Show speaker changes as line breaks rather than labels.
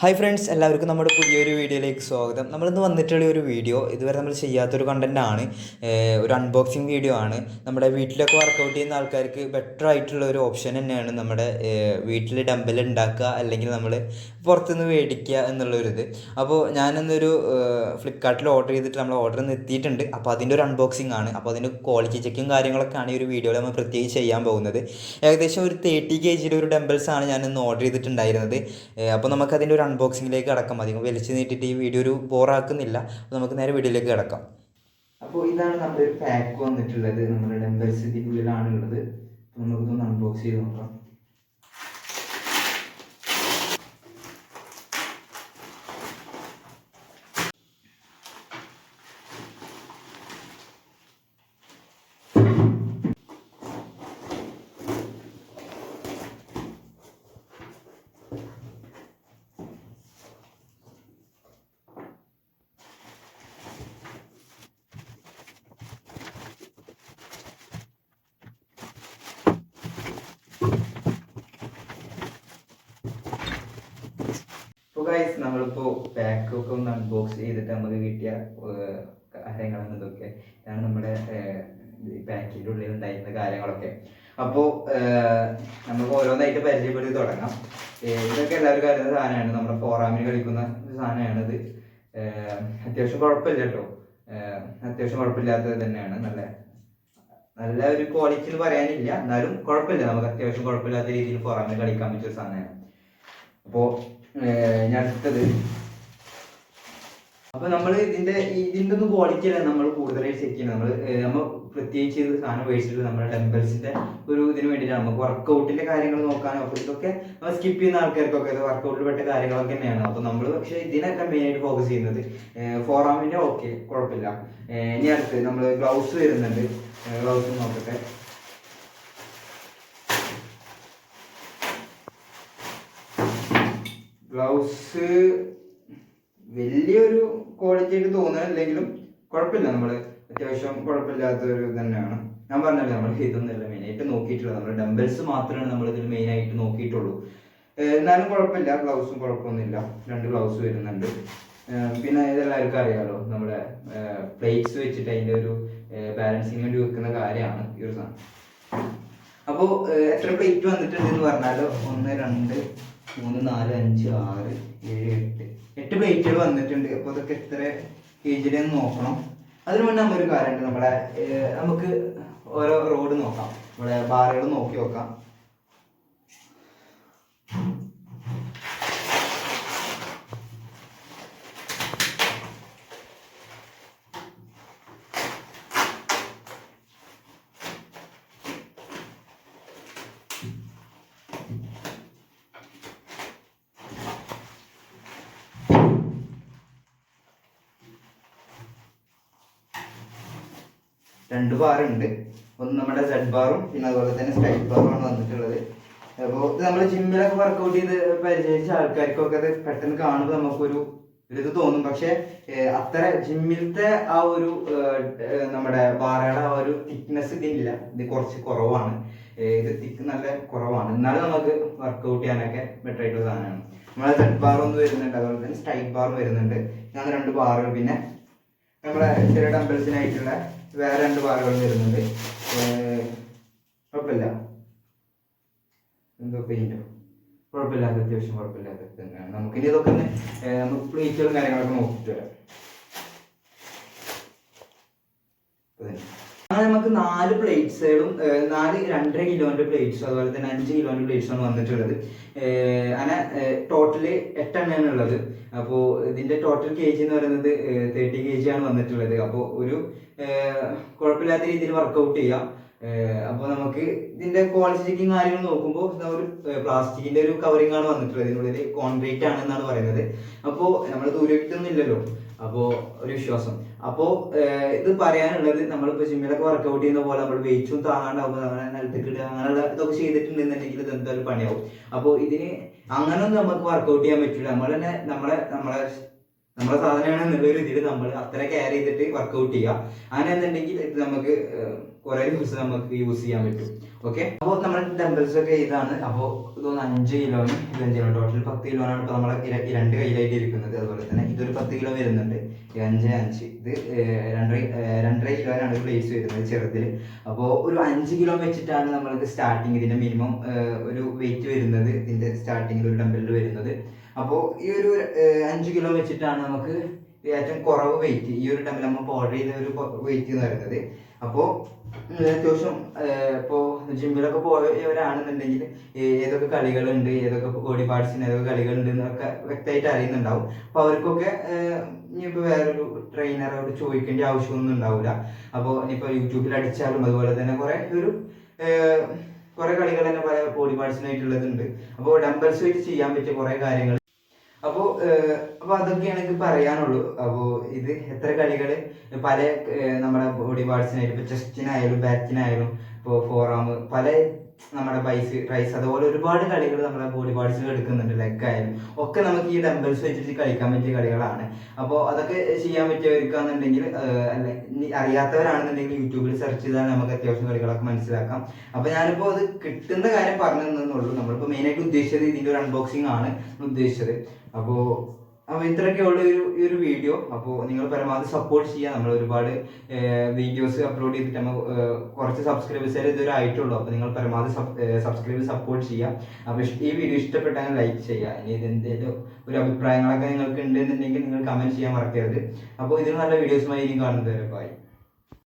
Hi friends എല്ലാവർക്കും നമ്മുടെ പുതിയൊരു വീഡിയോയിലേക്ക് സ്വാഗതം. നമ്മളിന്ന് വന്നിട്ടുള്ള ഒരു വീഡിയോ ഇതുവരെ നമ്മൾ ചെയ്യാത്തൊരു ആണ്. ഒരു അൺബോക്സിങ് വീഡിയോ ആണ്. നമ്മുടെ വീട്ടിലൊക്കെ വർക്കൗട്ട് ചെയ്യുന്ന ആൾക്കാർക്ക് ബെറ്റർ ആയിട്ടുള്ള ഒരു ഓപ്ഷൻ തന്നെയാണ് നമ്മുടെ വീട്ടിൽ ഡമ്പൽ ഉണ്ടാക്കുക അല്ലെങ്കിൽ നമ്മൾ പുറത്തുനിന്ന് മേടിക്കുക എന്നുള്ളൊരിത്. അപ്പോൾ ഞാനിന്നൊരു ഫ്ലിപ്കാർട്ടിൽ ഓർഡർ ചെയ്തിട്ട് നമ്മൾ ഓർഡർ എത്തിയിട്ടുണ്ട്. അപ്പോൾ അതിന്റെ ഒരു അൺബോക്സിങ് ആണ്. അപ്പോൾ അതിന്റെ ക്വാളിറ്റി ചെക്കും കാര്യങ്ങളൊക്കെയാണ് ഈ ഒരു വീഡിയോയിൽ നമ്മൾ പ്രത്യേകിച്ച് ചെയ്യാൻ പോകുന്നത്. ഏകദേശം ഒരു തേർട്ടി കെ ജിയുടെ ഒരു ഞാൻ ഇന്ന് ഓർഡർ ചെയ്തിട്ടുണ്ടായിരുന്നത്. അപ്പോൾ നമുക്ക് അതിന്റെ ഒരു അൺബോക്സിങ്ങിലേക്ക് കിടക്കാം. അധികം വലിച്ചു നീട്ടിയിട്ട് ഈ വീഡിയോ ഒരു ബോറാക്കുന്നില്ല അപ്പോൾ നമുക്ക് നേരെ വീഡിയോയിലേക്ക് കിടക്കാം. അപ്പോൾ ഇതാണ് നമ്മുടെ ഒരു പാക്ക് വന്നിട്ടുള്ളത്. നമ്മുടെ ഡംബിൾസ് ഇതിന്റെ ഉള്ളിലാണ് ഉള്ളത് നമുക്കൊന്ന് അൺബോക്സ് ചെയ്ത് നോക്കാം. ഗൈസ് നമ്മളിപ്പോൾ പാക്ക് ഒക്കെ ഒന്ന് അൺബോക്സ് ചെയ്തിട്ട് നമുക്ക് കിട്ടിയ കാര്യങ്ങളാണ് ഇതൊക്കെ. ഇതാണ് നമ്മുടെ പാക്കിന്റെ ഉള്ളിൽ ഉണ്ടായിരുന്ന കാര്യങ്ങളൊക്കെ. അപ്പോൾ നമുക്ക് ഓരോന്നായിട്ട് പരിചയപ്പെടുത്തി തുടങ്ങാം. ഇതൊക്കെ എല്ലാവർക്കും അറിയുന്ന സാധനമാണ്. നമ്മുടെ ഫോറാമിൽ കളിക്കുന്ന സാധനമാണിത് അത്യാവശ്യം കുഴപ്പമില്ല കേട്ടോ. അത്യാവശ്യം കുഴപ്പമില്ലാത്തത് തന്നെയാണ്. നല്ല നല്ല ഒരു ക്വാളിറ്റി എന്ന് പറയാനില്ല. എന്നാലും കുഴപ്പമില്ല. നമുക്ക് അത്യാവശ്യം കുഴപ്പമില്ലാത്ത രീതിയിൽ ഫോറാമിൽ കളിക്കാൻ പറ്റിയ സാധനമാണ്. അപ്പോൾ ഞാൻ അടുത്തത് അപ്പൊ നമ്മൾ ഇതിന്റെ ഇതിന്റെ ഒന്നും ക്വാളിറ്റി അല്ല നമ്മൾ കൂടുതലായി ചെക്ക് ചെയ്യുന്നത്. നമ്മൾ നമ്മൾ പ്രത്യേകിച്ച് സാധനം മേടിച്ചിട്ട് നമ്മുടെ ഡംബൽസിന്റെ ഒരു ഇതിന് വേണ്ടിയിട്ടാണ്. നമുക്ക് വർക്കൗട്ടിന്റെ കാര്യങ്ങൾ നോക്കാനോ അപ്പൊ ഇതൊക്കെ നമ്മൾ സ്കിപ്പ് ചെയ്യുന്ന ആൾക്കാർക്കൊക്കെ വർക്കൗട്ടിൽ പെട്ട കാര്യങ്ങളൊക്കെ തന്നെയാണ്. അപ്പൊ നമ്മൾ പക്ഷെ ഇതിനൊക്കെ മെയിൻ ആയിട്ട് ഫോക്കസ് ചെയ്യുന്നത് ഫോറാമിന്റെ ഓക്കെ കുഴപ്പമില്ല. ഇനി അടുത്ത് നമ്മൾ ഗ്ലൗസ് വരുന്നുണ്ട്. ഗ്ലൗസ് നോക്കട്ടെ. ഗ്ലൗസ് വലിയൊരു ക്വാളിറ്റി ആയിട്ട് തോന്നുന്നില്ലെങ്കിലും കുഴപ്പമില്ല. നമ്മൾ അത്യാവശ്യം കുഴപ്പമില്ലാത്ത ഒരു തന്നെയാണ് ഞാൻ പറഞ്ഞല്ലോ നമ്മൾ ഇതൊന്നുമില്ല മെയിനായിട്ട് നോക്കിയിട്ടുള്ളത്. നമ്മൾ ഡംബൽസ് മാത്രമാണ് നമ്മൾ ഇതിൽ മെയിനായിട്ട് നോക്കിയിട്ടുള്ളൂ. എന്നാലും കുഴപ്പമില്ല. ബ്ലൗസും കുഴപ്പമൊന്നുമില്ല. രണ്ട് ബ്ലൗസ് വരുന്നുണ്ട്. പിന്നെ ഇതെല്ലാവർക്കും അറിയാമല്ലോ നമ്മുടെ പ്ലേറ്റ്സ് വെച്ചിട്ട് അതിന്റെ ഒരു ബാലൻസിങ് വേണ്ടി വെക്കുന്ന കാര്യമാണ് ഈ ഒരു സാധനം. അപ്പോൾ എത്ര പ്ലേറ്റ് വന്നിട്ടുണ്ട് എന്ന് പറഞ്ഞാൽ ഒന്ന് രണ്ട് മൂന്ന് നാല് അഞ്ച് ആറ് ഏഴ് എട്ട്. എട്ട് പ്ലേറ്റുകൾ വന്നിട്ടുണ്ട്. അപ്പോൾ അതൊക്കെ എത്ര ഏജിലെന്ന് നോക്കണം. അതിനു മുന്നേ നമ്മൊരു കാര്യമുണ്ട് നമ്മുടെ നമുക്ക് ഓരോ റോഡ് നോക്കാം. നമ്മുടെ ബാറുകൾ നോക്കി നോക്കാം. രണ്ട് ബാർ ഉണ്ട് ഒന്ന് നമ്മുടെ സെഡ് ബാറും പിന്നെ അതുപോലെ തന്നെ സ്ട്രൈറ്റ് ബാറും ആണ് വന്നിട്ടുള്ളത്. അപ്പോൾ ഇത് നമ്മൾ ജിമ്മിലൊക്കെ വർക്കൗട്ട് ചെയ്ത് പരിചയിച്ച ആൾക്കാർക്കൊക്കെ അത് പെട്ടെന്ന് കാണുമ്പോൾ നമുക്കൊരു ഇത് തോന്നും. പക്ഷെ അത്ര ജിമ്മിലത്തെ ആ ഒരു നമ്മുടെ ബാറയുടെ ആ ഒരു തിക്നെസ് ഇതിനില്ല. ഇത് കുറച്ച് കുറവാണ്. ഇത് തിക്ക് നല്ല കുറവാണ്. എന്നാലും നമുക്ക് വർക്കൗട്ട് ചെയ്യാനൊക്കെ ബെറ്റർ ആയിട്ടുള്ള സാധനമാണ്. നമ്മളെ സെഡ് ബാർ ഒന്ന് വരുന്നുണ്ട്. അതുപോലെ തന്നെ സ്ട്രൈറ്റ് ബാറും വരുന്നുണ്ട്. ഞാൻ രണ്ട് ബാറുകൾ പിന്നെ നമ്മുടെ ചെറിയ ഡംബൽസിനായിട്ടുള്ള വേറെ രണ്ട് പാറകൾ വരുന്നുണ്ട്. കുഴപ്പമില്ല. എന്തോ പെയിന്റോ കുഴപ്പമില്ലാത്ത അത്യാവശ്യം കുഴപ്പമില്ലാത്ത തന്നെയാണ് നമുക്കിനി ഇതൊക്കെ ഒന്ന് നമുക്ക് പ്ലേറ്റുകളും കാര്യങ്ങളൊക്കെ നോക്കിയിട്ട് വരാം. അങ്ങനെ നമുക്ക് നാല് പ്ലേറ്റ്സുകളും നാല് രണ്ടര കിലോന്റെ പ്ലേറ്റ്സും അതുപോലെ തന്നെ അഞ്ച് കിലോന്റെ പ്ലേറ്റ്സും ആണ് വന്നിട്ടുള്ളത്. അങ്ങനെ ടോട്ടൽ എട്ടെണ്ണയാണ് ഉള്ളത്. അപ്പോൾ ഇതിന്റെ ടോട്ടൽ കെ ജി എന്ന് പറയുന്നത് തേർട്ടി കെ ജി ആണ് വന്നിട്ടുള്ളത്. അപ്പോൾ ഒരു കുഴപ്പമില്ലാത്ത രീതിയിൽ വർക്കൗട്ട് ചെയ്യാം. അപ്പോൾ നമുക്ക് ഇതിന്റെ ക്വാളിറ്റി കാര്യങ്ങളും നോക്കുമ്പോൾ ഒരു പ്ലാസ്റ്റിക്കിന്റെ ഒരു കവറിംഗ് ആണ് വന്നിട്ടുള്ളത്. ഇതിനുള്ളിൽ കോൺക്രീറ്റ് ആണ് എന്നാണ് പറയുന്നത്. അപ്പോൾ നമ്മൾ ദൂരത്തൊന്നും ഇല്ലല്ലോ അപ്പോൾ ഒരു വിശ്വാസം. അപ്പോൾ ഇത് പറയാനുള്ളത് നമ്മളിപ്പോൾ ജിമ്മിലൊക്കെ വർക്കൗട്ട് ചെയ്യുന്ന പോലെ നമ്മൾ വെയിറ്റും താങ്ങാണ്ടാവുമ്പോൾ അങ്ങനെ നിലത്തേക്ക് ഇടുക അങ്ങനെയുള്ള ഇതൊക്കെ ചെയ്തിട്ടുണ്ടെന്നുണ്ടെങ്കിൽ ഇത് എന്തായാലും പണിയാവും. അപ്പോൾ ഇതിന് അങ്ങനൊന്നും നമുക്ക് വർക്കൗട്ട് ചെയ്യാൻ പറ്റില്ല നമ്മൾ തന്നെ നമ്മളെ നമ്മളെ നമ്മളെ സാധനമാണ് എന്നുള്ള രീതിയിൽ നമ്മൾ അത്ര കെയർ ചെയ്തിട്ട് വർക്കൗട്ട് ചെയ്യുക അങ്ങനെ എന്നുണ്ടെങ്കിൽ ഇത് നമുക്ക് കുറേ ദിവസം നമുക്ക് യൂസ് ചെയ്യാൻ പറ്റും. ഓക്കെ അപ്പോൾ നമ്മുടെ ഡംബൽസ് ഒക്കെ ഇതാണ്. അപ്പോൾ ഇതൊന്ന് അഞ്ച് കിലോന് ഇത് അഞ്ച് കിലോ ടോട്ടൽ പത്ത് കിലോനാണ് ഇപ്പോൾ നമ്മൾ രണ്ട് കയ്യിലായിട്ട് ഇരിക്കുന്നത്. അതുപോലെ തന്നെ ഇതൊരു പത്ത് കിലോ വരുന്നുണ്ട്. അഞ്ച് അഞ്ച്. ഇത് രണ്ട് രണ്ടര രണ്ടര കിലോനാണ് പ്ലേസ് വരുന്നത് ചെറുതിൽ അപ്പോൾ ഒരു അഞ്ച് കിലോ വെച്ചിട്ടാണ് നമ്മൾക്ക് സ്റ്റാർട്ടിങ് ഇതിന്റെ മിനിമം ഒരു വെയിറ്റ് വരുന്നത്. ഇതിന്റെ സ്റ്റാർട്ടിങ്ങിൽ ഒരു ഡംബലിൽ വരുന്നത്. അപ്പോൾ ഈ ഒരു അഞ്ച് കിലോ വെച്ചിട്ടാണ് നമുക്ക് ഏറ്റവും കുറവ് വെയിറ്റ് ഈ ഒരു ഡംബൽ നമ്മൾ ഓർഡർ ചെയ്ത ഒരു വെയിറ്റ് എന്ന് പറയുന്നത്. അപ്പോൾ അത്യാവശ്യം ഇപ്പോൾ ജിമ്മിലൊക്കെ പോയവരാണെന്നുണ്ടെങ്കിൽ ഏതൊക്കെ കളികളുണ്ട് ഏതൊക്കെ ബോഡി പാർട്സിന് ഏതൊക്കെ കളികളുണ്ട് എന്നൊക്കെ വ്യക്തമായിട്ട് അറിയുന്നുണ്ടാവും. അപ്പോൾ അവർക്കൊക്കെ ഇനിയിപ്പോൾ വേറൊരു ട്രെയിനറോട് ചോദിക്കേണ്ട ആവശ്യമൊന്നും ഉണ്ടാവില്ല അപ്പോൾ ഇനിയിപ്പോൾ യൂട്യൂബിൽ അടിച്ചാലും അതുപോലെ തന്നെ കുറേ ഒരു കുറേ കളികൾ തന്നെ പല ബോഡി പാർട്സിനായിട്ടുള്ളതുണ്ട് അപ്പോൾ ഡംബൽസ് വെച്ച് ചെയ്യാൻ പറ്റിയ കുറേ കാര്യങ്ങൾ അപ്പോൾ അപ്പോൾ അതൊക്കെയാണ് എനിക്ക് പറയാനുള്ളൂ. അപ്പോൾ ഇത് എത്ര കളികൾ പല നമ്മുടെ ബോഡി പാർട്സിനായാലും ഇപ്പോൾ ചെസ്റ്റിനായാലും ബാറ്റിനായാലും ഇപ്പോൾ ഫോറാം പല നമ്മുടെ ബൈസ് റൈസ് അതുപോലെ ഒരുപാട് കളികൾ നമ്മുടെ ബോഡി പാർട്സിൽ എടുക്കുന്നുണ്ട് ലെഗ് ആയാലും. ഒക്കെ നമുക്ക് ഈ ഡംബൽസ് വെച്ചിട്ട് കളിക്കാൻ പറ്റിയ കളികളാണ്. അപ്പോൾ അതൊക്കെ ചെയ്യാൻ പറ്റിയവർക്കാണെന്നുണ്ടെങ്കിൽ അറിയാത്തവരാണെന്നുണ്ടെങ്കിൽ യൂട്യൂബിൽ സെർച്ച് ചെയ്താൽ നമുക്ക് അത്യാവശ്യം കളികളൊക്കെ മനസ്സിലാക്കാം. അപ്പോൾ ഞാനിപ്പോൾ അത് കിട്ടുന്ന കാര്യം പറഞ്ഞു തന്നുള്ളൂ മെയിനായിട്ട് ഉദ്ദേശിച്ചത് ഇതിന്റെ ഒരു അൺബോക്സിംഗ് ആണ് ഉദ്ദേശിച്ചത്. അപ്പോൾ അപ്പോൾ ഇത്രയൊക്കെയുള്ള ഒരു ഈ ഒരു വീഡിയോ അപ്പോൾ നിങ്ങൾ പരമാവധി സപ്പോർട്ട് ചെയ്യുക നമ്മൾ ഒരുപാട് വീഡിയോസ് അപ്ലോഡ് ചെയ്തിട്ട് നമ്മൾ കുറച്ച് സബ്സ്ക്രൈബേഴ്സ് ഇതുവരെ ആയിട്ടുള്ളൂ. അപ്പോൾ നിങ്ങൾ പരമാവധി സബ്സ്ക്രൈബ് സപ്പോർട്ട് ചെയ്യുക. അപ്പോൾ ഈ വീഡിയോ ഇഷ്ടപ്പെട്ടാൽ ലൈക്ക് ചെയ്യുക. ഇനി ഇതെന്തെങ്കിലും ഒരു അഭിപ്രായങ്ങളൊക്കെ നിങ്ങൾക്ക് ഉണ്ടെന്നുണ്ടെങ്കിൽ നിങ്ങൾ കമന്റ് ചെയ്യാൻ മറക്കരുത്. അപ്പോൾ ഇതിന് നല്ല വീഡിയോസുമായി ഇനി കാണുന്നത് വരെ ബൈ